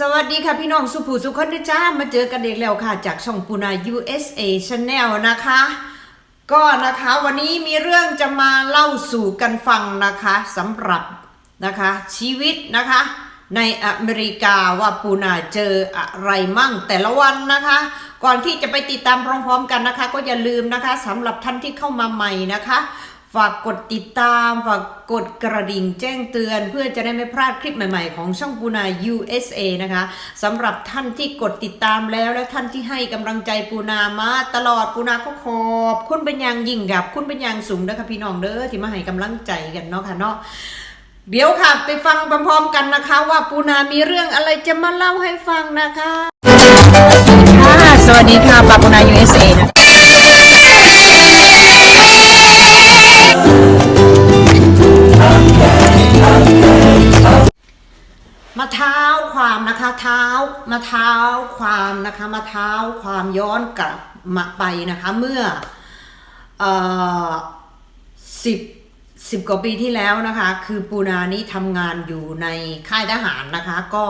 สวัสดีค่ะพี่น้องสุภูสุคนจ้ามาเจอกันเด็กแล้วค่ะ จากช่องปูนา USA Channel นะคะ ก็นะคะวันนี้มีเรื่องจะมาเล่าสู่กันฟังนะคะสำหรับนะคะชีวิตนะคะในอเมริกาว่าปูนาเจออะไรมั่งแต่ละวันนะคะ ก่อนที่จะไปติดตามพร้อมๆกันนะคะ ก็อย่าลืมนะคะสำหรับท่านที่เข้ามาใหม่นะคะ ฝากกดติดตาม ฝากกดกระดิ่งแจ้งเตือน เพื่อจะได้ไม่พลาดคลิปใหม่ๆ ของช่องปูนา USA นะคะสำหรับท่านที่กดติดตามแล้วและท่านที่ให้กำลังใจปูนามาตลอดปูนาก็ขอบคุณเป็นอย่างยิ่งกับคุณเป็นอย่างสูงนะคะพี่น้องเด้อที่มาให้กำลังใจกันเนาะค่ะเนาะเดี๋ยวค่ะไปฟังพร้อมๆกันนะคะ ว่าปูนามีเรื่องอะไรจะมาเล่าให้ฟังนะคะ ค่ะ สวัสดีค่ะปาปูนา USA นะ ความนะเท้ามาเท้าความนะคะมาเท้าความย้อนกลับมาไปนะคะเมื่อเอ่อสิบสิบกว่าปีที่แล้วนะคะ คือปูนานี้ทำงานอยู่ในค่ายทหารนะคะ ก็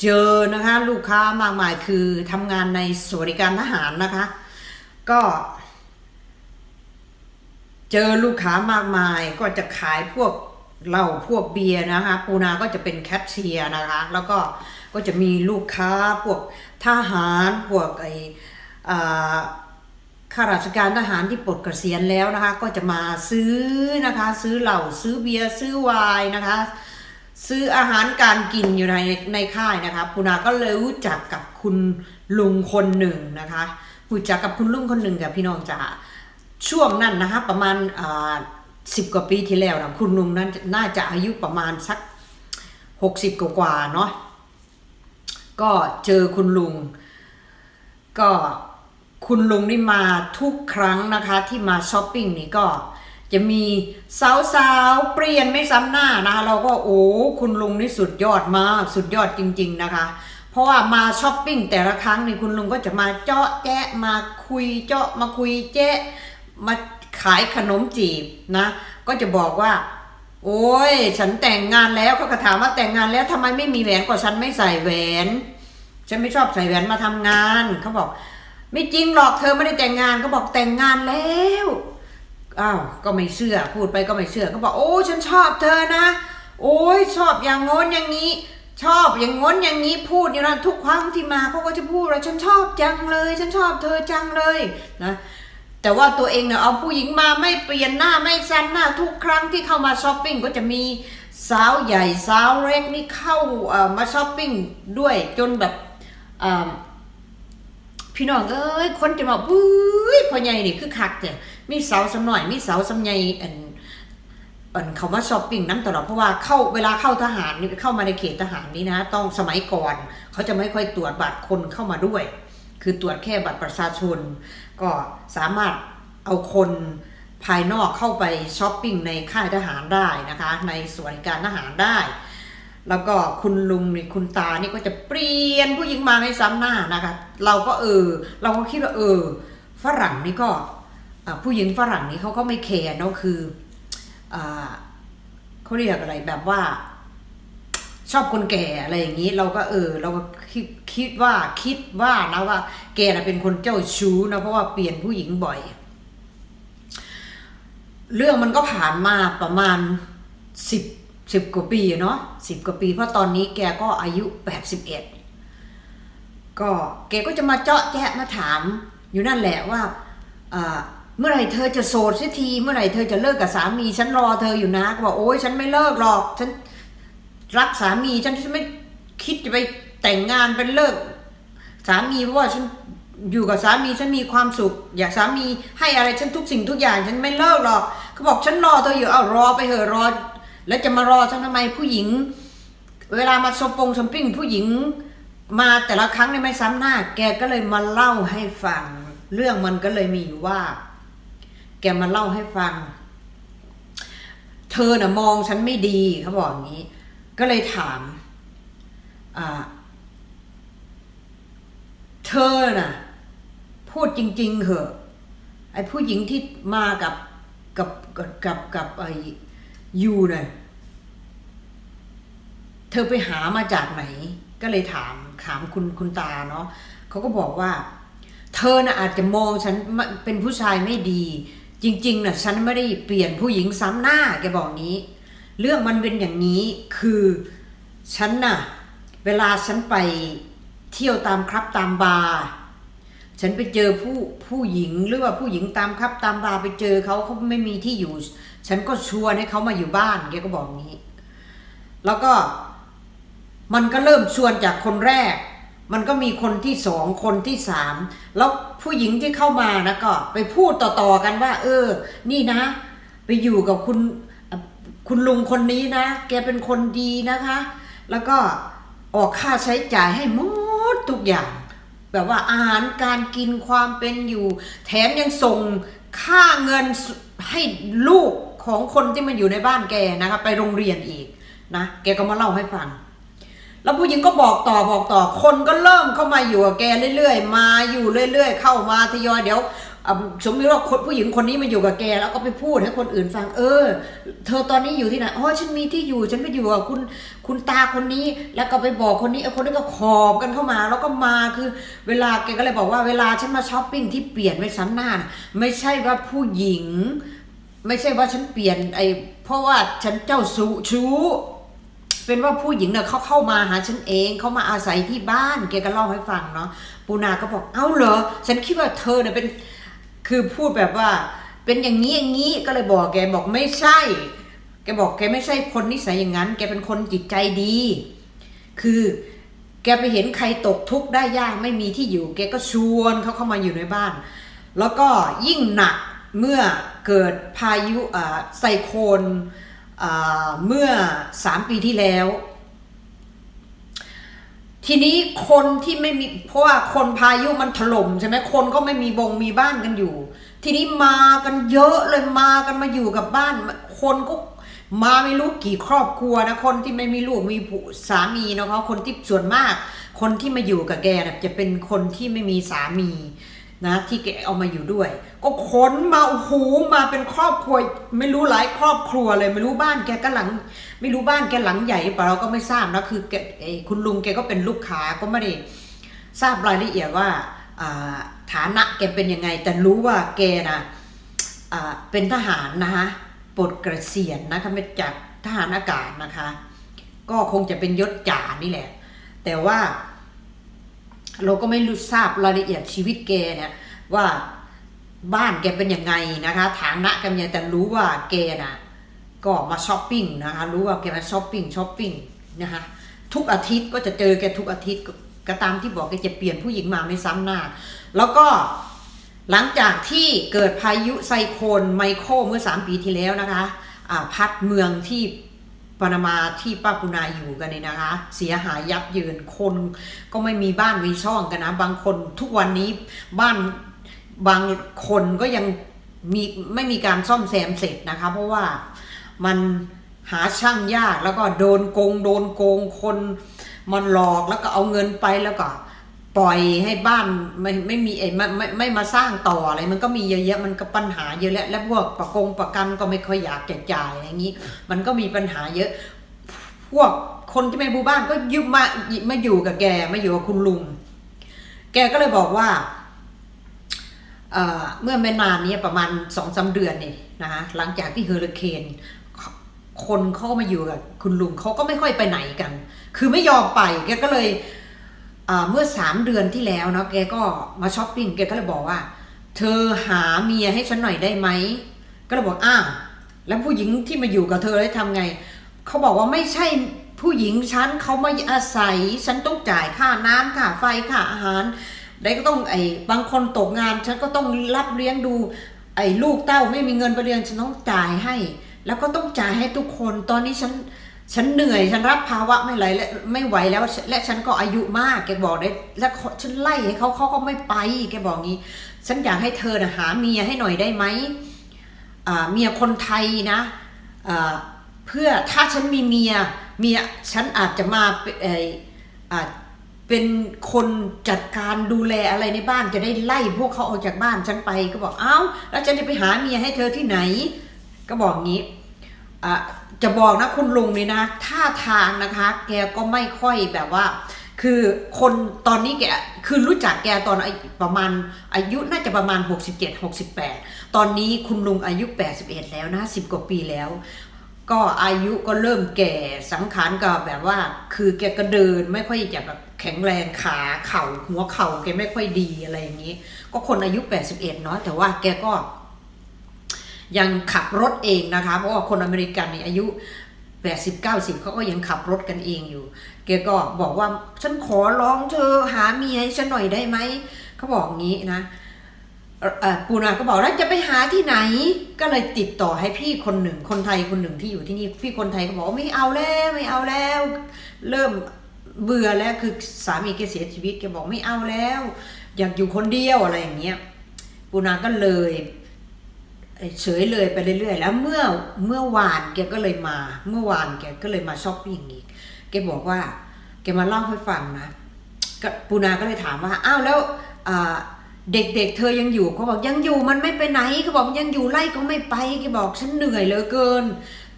เจอนะคะลูกค้ามากมายคือทำงานในสวัสดิการทหารนะคะ ก็เจอลูกค้ามากมายก็จะขายพวกเหล้าพวกเบียร์นะคะ ปูนาก็จะเป็นแคชเชียร์นะคะ แล้วก็ ก็จะมีลูกค้าพวกทหารพวกไอข้าราชการทหารที่ปลดเกษียณแล้วนะคะ ก็จะมาซื้อนะคะ ซื้อเหล้าซื้อเบียร์ซื้อไวน์นะคะ ซื้ออาหารการกินอยู่ในในค่ายนะคะปูนาก็เลยรู้จักกับคุณลุงคนหนึ่งนะคะรู้จักกับคุณลุงคนหนึ่งกับพี่น้องจ๋าช่วงนั้นนะคะประมาณสิบกว่าปีที่แล้วนะคุณลุงนั้นน่าจะอายุประมาณสักหกสิบกว่าเนาะ ก็เจอคุณลุง ก็คุณลุงนี่มาทุกครั้งนะคะที่มาช้อปปิ้งนี่ก็จะมีสาวๆเปลี่ยนไม่ซ้ำหน้านะคะเราก็โอ้คุณลุงนี่สุดยอดมากสุดยอดจริง ๆนะคะ เพราะว่ามาช้อปปิ้งแต่ละครั้งนี่คุณลุงก็จะมาเจาะแจ๊ะมาคุยเจาะมาคุยแจ๊ะมาขายขนมจีบนะ ก็จะบอกว่า โอ้ย ฉันแต่งงานแล้วเขาก็ถามว่าแต่งงานแล้วทำไมไม่มีแหวนก็ฉันไม่ใส่แหวน ฉันไม่ชอบใส่แหวนมาทำงานเขาบอก ไม่จริงหรอกเธอไม่ได้แต่งงานเขาบอกแต่งงานแล้วอ้าวก็ไม่เชื่อพูดไปก็ไม่เชื่อเขาบอกโอ้ฉันชอบเธอนะ โอ้ยชอบอย่างงน้นอย่างนี้ ชอบอย่างงน้นอย่างนี้พูดอยู่นะทุกครั้งที่มาเขาก็จะพูดว่าฉันชอบจังเลย ฉันชอบเธอจังเลยนะ แต่ว่าตัวเองเนี่ยเอาผู้หญิงมาไม่เปลี่ยนหน้าไม่ซ้ำหน้าทุกครั้งที่เข้ามาช้อปปิ้งก็จะมีสาวใหญ่สาวเล็กนี่เข้ามาช้อปปิ้งด้วยจนแบบพี่น้องเอ้ยคนจะมาปุ้ยพ่อใหญ่นี่คือคักเนี่ยมีสาวสำหน่อยมีสาวสำใหญ่อันอันเขาว่าช้อปปิ้งน้ำตลอดเพราะว่าเข้าเวลาเข้าทหารนี่เข้ามาในเขตทหารนี่นะ ต้องสมัยก่อน เขาจะไม่ค่อยตรวจบัตรคนเข้ามาด้วย คือตรวจแค่บัตรประชาชน ก็สามารถเอาคนภายนอกเข้าไปช้อปปิ้งในค่ายทหารได้นะคะ ในสวัสดิการทหารได้ แล้วก็คุณลุงนี่คุณตานี่ก็จะเปลี่ยนผู้หญิงมาไม่ซ้ำหน้านะคะ เราก็เออ เราก็คิดว่าเออ ฝรั่งนี่ก็ผู้หญิงฝรั่งนี่เขาก็ไม่แคร์เนาะคืออเขาเรียกอะไรแบบว่า ชอบคนแก่อะไรอย่างนี้เราก็เออ เราก็คิดคิดว่าคิดว่านะว่า แกนะเป็นคนเจ้าชู้นะเพราะว่าเปลี่ยนผู้หญิงบ่อย เรื่องมันก็ผ่านมาประมาณสิบสิบกว่าปีเนาะสิบกว่าปี เพราะตอนนี้แกก็อายุแปดสิบเอ็ดก็แกก็จะมาเจาะแจะมาถาม อยู่นั่นแหละว่าเมื่อไหร่เธอจะโสดสักที เมื่อไหร่เธอจะเลิกกับสามีฉันรอเธออยู่นะก็บอกโอ้ยฉันไม่เลิกหรอกฉัน รักสามีฉันฉันไม่คิดจะไปแต่งงานเป็นเลิก สามีเพราะว่าฉันอยู่กับสามีฉันมีความสุข อยากสามีให้อะไรฉันทุกสิ่งทุกอย่าง ฉันไม่เลิกหรอกเขาบอกฉันรอเธออยู่เอารอไปเถอะรอ แล้วจะมารอฉันทำไมผู้หญิง เวลามาชมปงชมปิ้งผู้หญิงมาแต่ละครั้งเนี่ยไม่ซ้ำหน้า แกก็เลยมาเล่าให้ฟัง เรื่องมันก็เลยมีอยู่ว่า แกมาเล่าให้ฟัง เธอน่ะมองฉันไม่ดีเขาบอกอย่างนี้ ก็เลยถามเธอน่ะ พูดจริง ๆเหอะไอ้ผู้หญิงที่มากับกับกับกับกบไอ้ยูน่ะเธอไปหามาจากไหน ก็เลยถามถามคุณคุณตาเนาะเขาก็บอกว่า เธอน่ะอาจจะมองฉันเป็นผู้ชายไม่ดี จริงๆน่ะฉันไม่ได้เปลี่ยนผู้หญิงซ้ำหน้าแกบอกงี้ เรื่องมันเป็นอย่างนี้คือฉันน่ะ เวลาฉันไปเที่ยวตามครับตามบาร์ฉันไปเจอผู้ผู้หญิงหรือว่าผู้หญิงตามครับ ตามบาร์ไปเจอเขาเขาไม่มีที่อยู่ ฉันก็ชวนให้เขามาอยู่บ้านแกก็บอกงี้ แล้วก็มันก็เริ่มชวนจากคนแรก มันก็มีคนที่สองคนที่สามแล้วผู้หญิงที่เข้ามานะก็ ไปพูดต่อๆกันว่า เออ นี่นะ ไปอยู่กับคุณ คุณลุงคนนี้นะ แกเป็นคนดีนะคะ แล้วก็ออกค่าใช้จ่ายให้หมดทุกอย่าง แบบว่าอาหารการกินความเป็นอยู่ แถมยังส่งค่าเงินให้ลูกของคนที่มาอยู่ในบ้านแกนะคะ ไปโรงเรียนอีกนะ แกก็มาเล่าให้ฟัง แล้วผู้หญิงก็บอกต่อบอกต่อ คนก็เริ่มเข้ามาอยู่กับแกเรื่อยๆ มาอยู่เรื่อย ๆ เข้ามาทยอยเดี๋ยว สมมติว่าคนผู้หญิงคนนี้มาอยู่กับแกแล้วก็ไปพูดให้คนอื่นฟัง เออ เธอตอนนี้อยู่ที่ไหนอ๋อฉันมีที่อยู่ ฉันไปอยู่กับคุณคุณตาคนนี้ แล้วก็ไปบอกคนนี้ไอ้คนนี้ก็ขอบกันเข้ามา แล้วก็มาคือเวลาแกก็เลยบอกว่าเวลาฉันมาช้อปปิ้งที่เปลี่ยนไว้ซ้ำหน้าไม่ใช่ว่าผู้หญิง ไม่ใช่ว่าฉันเปลี่ยนไอ้เพราะว่าฉันเจ้าชู้ชู้เป็นว่าผู้หญิงเนี่ยเขาเข้ามาหาฉันเองเขามาอาศัยที่บ้านแกก็เล่าให้ฟังเนาะปูนาก็บอกเอ้าเหรอฉันคิดว่าเธอเนี่ยเป็น คือพูดแบบว่าเป็นอย่างนี้อย่างนี้ก็เลยบอกแกบอกไม่ใช่ แกบอกแกไม่ใช่คนนิสัยอย่างนั้น แกเป็นคนจิตใจดี คือแกไปเห็นใครตกทุกข์ได้ยากไม่มีที่อยู่ แกก็ชวนเขาเข้ามาอยู่ในบ้าน แล้วก็ยิ่งหนักเมื่อเกิดพายุอ่าไซโคลนอ่าเมื่อสามปีที่แล้ว ทีนี้คนที่ไม่มีเพราะว่าคนพายุมันถล่มใช่ไหมคนก็ไม่มีบงมีบ้านกันอยู่ ทีนี้มากันเยอะเลยมากันมาอยู่กับบ้าน คนก็มาไม่รู้กี่ครอบครัวนะคนที่ไม่มีลูกมีสามีนะเขาคนที่ส่วนมาก คนที่มาอยู่กับแกเนี่ยจะเป็นคนที่ไม่มีสามี นะที่แกเอามาอยู่ด้วย ก็ขนมาโอ้โหมาเป็นครอบครัว ไม่รู้หลายครอบครัวเลย ไม่รู้บ้านแกก็หลัง ไม่รู้บ้านแกหลังใหญ่เปล่าเราก็ไม่ทราบนะคือแกคุณลุงแกก็เป็นลูกค้าก็ไม่ได้ทราบรายละเอียดว่าฐานะแกเป็นยังไง แต่รู้ว่าแกนะเป็นทหารนะคะปลดเกษียณนะคะมาจากทหารอากาศนะคะ ก็คงจะเป็นยศจ่านี่แหละ แต่ว่า เราก็ไม่รู้ทราบรายละเอียดชีวิตแกเนี่ยว่าบ้านแกเป็นยังไงนะคะฐานะแกเป็นยังไงแต่รู้ว่าแกนะก็มาช้อปปิ้งนะคะรู้ว่าแกมาช้อปปิ้งช้อปปิ้งนะคะทุกอาทิตย์ก็จะเจอแกทุกอาทิตย์ก็ตามที่บอกแกจะเปลี่ยนผู้หญิงมาไม่ซ้ำหน้า แล้วก็หลังจากที่เกิดพายุไซโคลนไมโครเมื่อ 3 ปีที่แล้วนะคะพัดเมืองที่ ปานามาที่ป้าปุนาอยู่กันเนี่ยนะคะ เสียหายยับเยินคนก็ไม่มีบ้านมีช่องกันนะ บางคนทุกวันนี้บ้านบางคนก็ยังมีไม่มีการซ่อมแซมเสร็จนะคะ เพราะว่ามันหาช่างยากแล้วก็โดนโกงโดนโกงคนมันหลอกแล้วก็เอาเงินไปแล้วก็ ปล่อยให้บ้านไม่ไม่มีไอ้ไม่ไม่ไม่มาสร้างต่ออะไร มันก็มีเยอะแยะมันก็ปัญหาเยอะแล้วและพวกประกงประกันก็ไม่ค่อยอยากจะจ่ายอย่างนี้ มันก็มีปัญหาเยอะ พวกคนที่ไม่บูบ้านก็ยุบมามาอยู่กับแกมาอยู่กับคุณลุง แกก็เลยบอกว่าเอ่อเมื่อไม่นานนี้ประมาณสองสาเดือนนี่นะคะหลังจากที่เฮอริเคนคนเข้ามาอยู่กับคุณลุงเขาก็ไม่ค่อยไปไหนกัน คือไม่ยอมไปแกก็เลย เมื่อสามเดือนที่แล้วเนาะแกก็มาช้อปปิ้งแกก็เลยบอกว่า เธอหาเมียให้ฉันหน่อยได้ไหมก็เลยบอกอ้าวแล้วผู้หญิงที่มาอยู่กับเธอแล้วทำไงเขาบอกว่าไม่ใช่ผู้หญิงฉันเขาไมาอาศัย ฉันต้องจ่ายค่าน้ำค่าไฟค่าอาหารได้ก็ต้องไอ้บางคนตกงาน ฉันก็ต้องรับเลี้ยงดู ไอ้ลูกเต้าไม่มีเงินไปเรียนฉันต้องจ่ายให้ แล้วก็ต้องจ่ายให้ทุกคนตอนนี้ฉัน ฉันเหนื่อยฉันรับภาวะไม่ไหวและไม่ไหวแล้ว และฉันก็อายุมากแกบอกได้แล้วฉันไล่ให้เขาเขาก็ไม่ไปแกบอกงี้ ฉันอยากให้เธอนะหาเมียให้หน่อยได้ไหมเมียคนไทยนะเพื่อถ้าฉันมีเมียเมียฉันอาจจะมาเป็นเอ่ออ่าเป็นคนจัดการดูแลอะไรในบ้านจะได้ไล่พวกเขาออกจากบ้านฉันไปก็บอกเอ้าแล้วฉันจะไปหาเมียให้เธอที่ไหน ก็บอกงี้อะ จะบอกนะคุณลุงนี่นะท่าทางนะคะ แกก็ไม่ค่อยแบบว่า คือคนตอนนี้แกคือรู้จักแกตอนอายุประมาณอายุน่าจะประมาณ 67 68 ตอนนี้คุณลุงอายุ 81 แล้วนะ 10 กว่าปีแล้ว ก็อายุก็เริ่มแก่สังขารก็แบบว่า คือแกก็เดินไม่ค่อยจะแบบแข็งแรงขาเข่าหัวเข่าแกไม่ค่อยดีอะไรอย่างนี้ ก็คนอายุ 81 เนาะแต่ว่าแกก็ ยังขับรถเองนะคะ เพราะว่าคนอเมริกันนี่อายุ 80 90เขาก็ยังขับรถกันเองอยู่แกก็บอกว่าฉันขอร้องเธอหาเมียให้ฉันหน่อยได้ไหมเขาบอกงี้นะเอ่อเอ่อปูนาก็บอกแล้วจะไปหาที่ไหน ก็เลยติดต่อให้พี่คนหนึ่งคนไทยคนหนึ่งที่อยู่ที่นี่พี่คนไทยก็บอกไม่เอาแล้วไม่เอาแล้ว เริ่มเบื่อแล้วคือสามีแกเสียชีวิตแกบอกไม่เอาแล้ว อยากอยู่คนเดียวอะไรอย่างเงี้ยปูนาก็เลย เฉยเลยไปเรื่อยๆ แล้วเมื่อเมื่อวานแกก็เลยมา เมื่อวานแกก็เลยมาช้อปปิ้งอีกแกบอกว่า แกมาเล่าให้ฟังนะปูนาก็เลยถามว่าอ้าวแล้วเด็กๆ เธอยังอยู่เขาบอกยังอยู่มันไม่ไปไหนเขาบอกยังอยู่ไล่ก็ไม่ไปแกบอกฉันเหนื่อยเหลือเกิน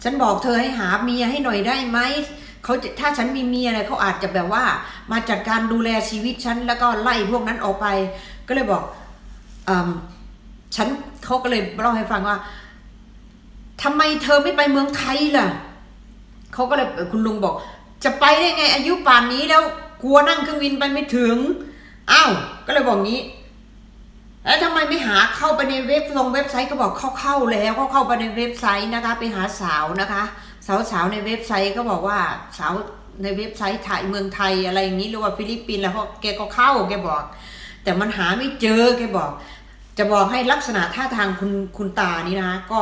ฉันบอกเธอให้หาเมียให้หน่อยได้ไหมเขาถ้าฉันมีเมียอะไรเขาอาจจะแบบว่า มาจัดการดูแลชีวิตฉันแล้วก็ไล่พวกนั้นออกไป ก็เลยบอกอฉัน เขาก็เลยเล่าให้ฟังว่าทำไมเธอไม่ไปเมืองไทยล่ะเขาก็เลยคุณลุงบอก จะไปได้ไงอายุป่านนี้แล้วกลัวนั่งเครื่องบินไปไม่ถึงอ้าวก็เลยบอกงี้แล้วทำไมไม่หาเข้าไปในเว็บลงเว็บไซต์ก็บอกเข้าเข้าแล้วก็เข้าไปในเว็บไซต์นะคะ ไปหาสาวนะคะ สาวสาวๆในเว็บไซต์ก็บอกว่าสาวในเว็บไซต์ไทยเมืองไทยอะไรอย่างนี้หรือว่าฟิลิปปินส์แล้วเขาแกก็เข้าแกบอก แต่มันหาไม่เจอแกบอก จะบอกให้ลักษณะท่าทางคุณคุณตานี่นะก็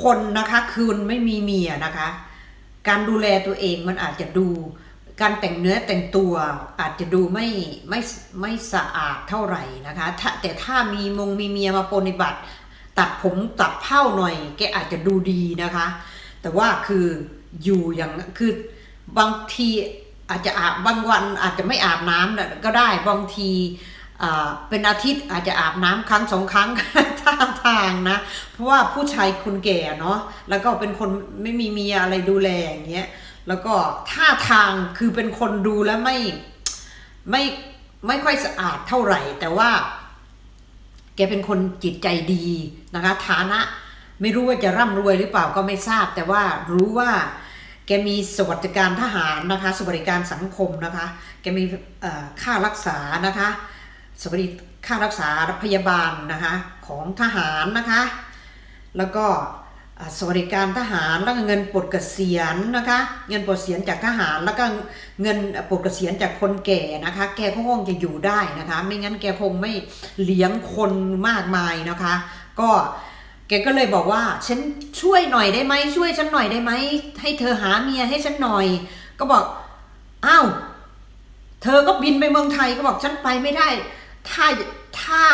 คนนะคะคือมันไม่มีเมียนะคะ การดูแลตัวเองมันอาจจะดู การแต่งเนื้อแต่งตัวอาจจะดูไม่ไม่ไม่สะอาดเท่าไหร่นะคะถ้าแต่ถ้ามีมงมีเมียมาปฏิบัติ ตัดผมตัดเผ้าหน่อยแกอาจจะดูดีนะคะ แต่ว่าคืออยู่อย่างคือบางทีอาจจะอาบบางวันอาจจะไม่อาบน้ำก็ได้บางที เป็นอาทิตย์อาจจะอาบน้ำครั้งสองครั้งท่าทางนะ เพราะว่าผู้ชายคนแก่เนาะแล้วก็เป็นคนไม่มีเมียอะไรดูแลอย่างเงี้ยแล้วก็ท่าทางคือเป็นคนดูแล้วไม่ไม่ไม่ค่อยสะอาดเท่าไหร่ แต่ว่า แกเป็นคนจิตใจดีนะคะ ฐานะไม่รู้ว่าจะร่ำรวยหรือเปล่าก็ไม่ทราบ แต่ว่ารู้ว่าแกมีสวัสดิการทหารนะคะ สวัสดิการสังคมนะคะ แกมีค่ารักษานะคะ สวัสดิค่ารักษาพยาบาลนะคะของทหารนะคะ แล้วก็สวัสดิการทหารแล้วก็เงินปลดเกษียณนะคะ เงินปลดเกษียณจากทหารแล้วก็เงินปลดเกษียณจากคนแก่นะคะ แกก็คงจะอยู่ได้นะคะ ไม่งั้นแกคงไม่เลี้ยงคนมากมายนะคะ ก็แกก็เลยบอกว่าฉันช่วยหน่อยได้ไหมช่วยฉันหน่อยได้ไหมให้เธอหาเมียให้ฉันหน่อย ก็บอกอ้าวเธอก็บินไปเมืองไทยก็บอกฉันไปไม่ได้ ถ้าถ้า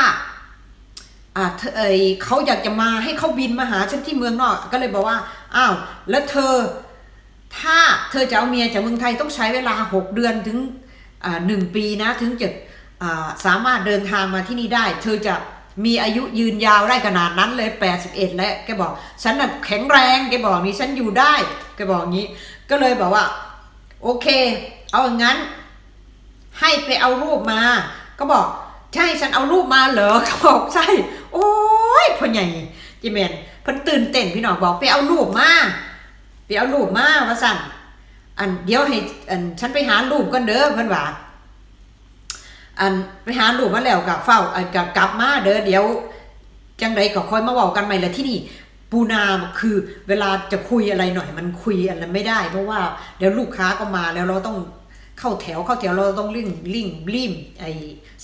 อ่าเธอเอยเขาอยากจะมาให้เขาบินมาหาฉันที่เมืองนอก ก็เลยบอกว่าอ้าวแล้วเธอ ถ้าเธอจะเอาเมียจากเมืองไทยต้องใช้เวลาหกเดือนถึงอ่าหนึ่งปีนะถึงจะอ่าสามารถเดินทางมาที่นี่ได้ เธอจะมีอายุยืนยาวได้ขนาดนั้นเลย 81 แล้วแกบอก ฉันน่ะแข็งแรงแกบอกนี้ฉันอยู่ได้แกบอกงี้ ก็เลยบอกว่า โอเค เอาอย่างนั้น ให้ไปเอารูปมา ก็บอก ใช่ฉันเอารูปมาเหรอเขาบอกใช่ โอ้ยพ่อใหญ่จิเมนเพิ่นตื่นเต้นพี่น้องบอกไปเอารูปมาไปเอารูปมาว่าสั่นอันเดี๋ยวให้อันฉันไปหารูปกันเด้อเพิ่นว่าอันไปหารูปมาแล้วกับเฝ้าอันกับกลับมาเด้อเดี๋ยว จังใดก็ค่อยมาเว้ากันใหม่ละที่นี่ ปูนาคือเวลาจะคุยอะไรหน่อย มันคุยอะไรไม่ได้ เพราะว่าเดี๋ยวลูกค้าก็มาแล้วเราต้อง เข้าแถวเข้าแถวเราต้องลิ่งลิ่งรีมไอ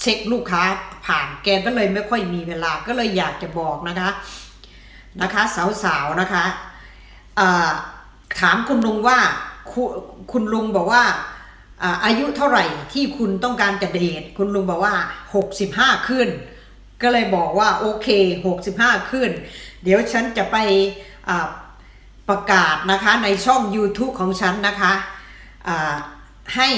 เช็คลูกค้าผ่านแกก็เลยไม่ค่อยมีเวลาก็เลยอยากจะบอกนะคะนะคะ สาวๆนะคะถามคุณลุงว่าคุคุณลุงบอกว่าอายุเท่าไหร่ที่คุณต้องการจะเดทคุณลุงบอกว่า 65 ขึ้น ก็เลยบอกว่าโอเค 65 ขึ้น เดี๋ยวฉันจะไปประกาศนะคะในช่อง YouTube ของฉันนะคะ ให้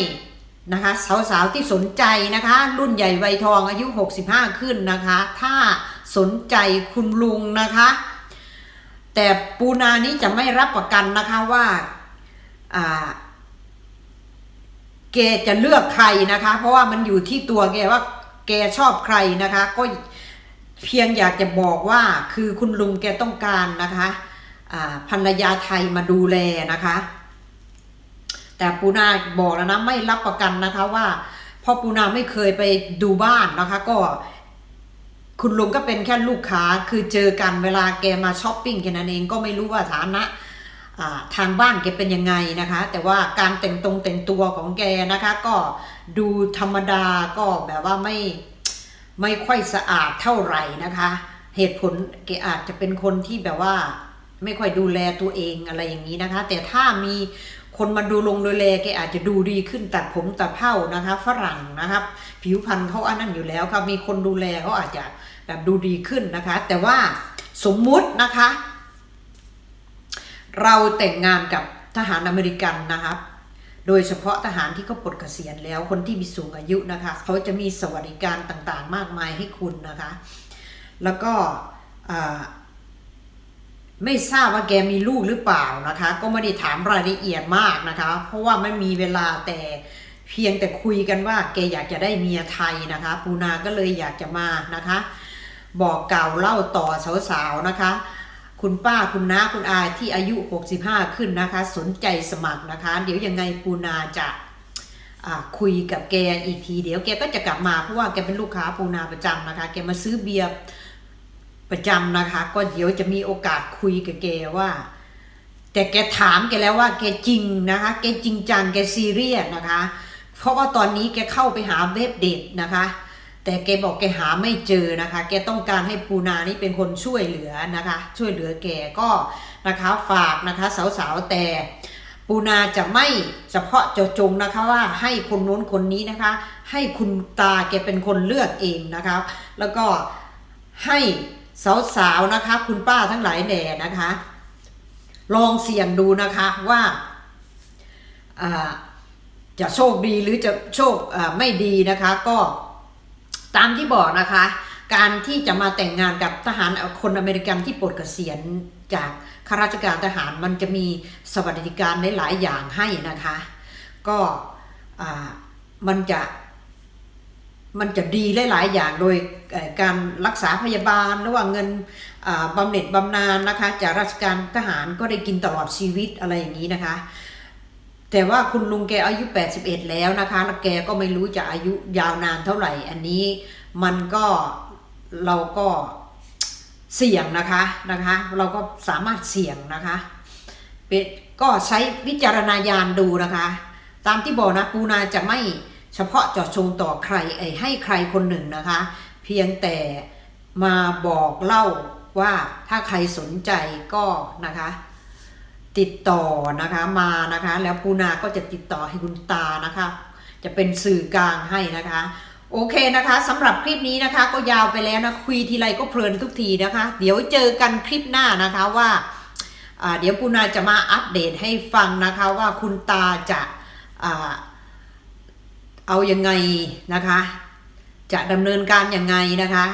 นะคะสาวๆที่สนใจนะคะ รุ่นใหญ่วัยทองอายุ 65 ขึ้นนะคะ ถ้าสนใจคุณลุงนะคะ แต่ปูนานี้จะไม่รับประกันนะคะว่าแกจะเลือกใครนะคะ เพราะว่ามันอยู่ที่ตัวแกว่าแกชอบใครนะคะ ก็เพียงอยากจะบอกว่าคือคุณลุงแกต้องการนะคะภรรยาไทยมาดูแลนะคะ แต่ปูนาบอกแล้วนะไม่รับประกันนะคะว่าพราะปูนาไม่เคยไปดูบ้านนะคะ ก็คุณลุงก็เป็นแค่ลูกค้าคือเจอกันเวลาแกมาช้อปปิ้งแค่นั้นเองก็ไม่รู้ว่าฐานะทางบ้านแกเป็นยังไงนะคะ แต่ว่าการแต่งตรงแต่งตัวของแกนะคะ ก็ดูธรรมดาก็แบบว่าไม่ไม่ค่อยสะอาดเท่าไหร่นะคะ เหตุผลแกอาจจะเป็นคนที่แบบว่า ไม่ค่อยดูแลตัวเองอะไรอย่างนี้นะคะ แต่ถ้ามี คนมาดูลงดูแลแกอาจจะดูดีขึ้นตัดผมตัดเผ้านะคะ ฝรั่งนะครับ ผิวพรรณเขาอันนั้นอยู่แล้วครับมีคนดูแลเขาอาจจะแบบดูดีขึ้นนะคะ แต่ว่าสมมุตินะคะ เราแต่งงานกับทหารอเมริกันนะครับโดยเฉพาะทหารที่เขาปลดเกษียณแล้วคนที่มีสูงอายุนะคะ เขาจะมีสวัสดิการต่างๆ มากมายให้คุณนะคะ แล้วก็อ่า ไม่ทราบว่าแกมีลูกหรือเปล่านะคะ ก็ไม่ได้ถามรายละเอียดมากนะคะ เพราะว่าไม่มีเวลาแต่เพียงแต่คุยกันว่าแกอยากจะได้เมียไทยนะคะ ปูนาก็เลยอยากจะมานะคะ บอกกล่าวเล่าต่อสาวๆนะคะ คุณป้าคุณน้าคุณอาที่อายุ 65 ขึ้นนะคะ สนใจสมัครนะคะ เดี๋ยวยังไงปูนาจะคุยกับแกอีกที เดี๋ยวแกก็จะกลับมาเพราะว่าแกเป็นลูกค้าปูนาประจำนะคะ แกมาซื้อเบียร์ ประจำนะคะ ก็เดี๋ยวจะมีโอกาสคุยกับแกว่า แต่แกถามแกแล้วว่าแกจริงนะคะ แกจริงจังแกซีเรียสนะคะ เพราะว่าตอนนี้แกเข้าไปหาเว็บเด็ดนะคะ แต่แกบอกแกหาไม่เจอนะคะ แกต้องการให้ปูนานี่เป็นคนช่วยเหลือนะคะ ช่วยเหลือแกก็นะคะฝากนะคะสาวๆแต่ปูนาจะไม่เฉพาะเจาะจงนะคะว่าให้คนโน้นคนนี้นะคะ ให้คุณตาแกเป็นคนเลือกเองนะคะ แล้วก็ให้ สาวๆนะคะ คุณป้าทั้งหลายแหน่นะคะ ลองเสี่ยงดูนะคะว่าจะโชคดีหรือจะโชคไม่ดีนะคะ ก็ตามที่บอกนะคะ การที่จะมาแต่งงานกับทหารคนอเมริกันที่ปลดเกษียณจากข้าราชการทหารมันจะมีสวัสดิการหลาย ๆ อย่างให้นะคะ ก็มันจะ มันจะดีหลาย ๆ อย่างโดยการรักษาพยาบาลหรือว่าเงินบำเหน็จบำนาญนะคะ จากราชการทหารก็ได้กินตลอดชีวิตอะไรอย่างนี้นะคะ แต่ว่าคุณลุงแกอายุ 81 แล้วนะคะแล้วแกก็ไม่รู้จะอายุยาวนานเท่าไหร่ อันนี้มันก็เราก็เสี่ยงนะคะนะคะ เราก็สามารถเสี่ยงนะคะก็ใช้วิจารณญาณดูนะคะ ตามที่บอกนะปูนาจะไม่ เฉพาะเจาะจงต่อใครไอ้ให้ใครคนหนึ่งนะคะ เพียงแต่มาบอกเล่าว่าถ้าใครสนใจก็นะคะ ติดต่อนะคะมานะคะ แล้วปูนาก็จะติดต่อให้คุณตานะคะ จะเป็นสื่อกลางให้นะคะโอเคนะคะสำหรับคลิปนี้นะคะก็ยาวไปแล้วนะคุยทีไรก็เพลินทุกทีนะคะ เดี๋ยวเจอกันคลิปหน้านะคะว่าอ่าเดี๋ยวปูนาจะมาอัปเดตให้ฟังนะคะว่าคุณตาจะ เอาอยัางไงนะคะ จะดำเนินการอย่างไงนะคะ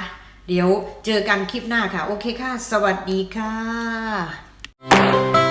เดี๋ยวเจอกันคลิปหน้าค่ะ โอเคค่ะ สวัสดีค่ะ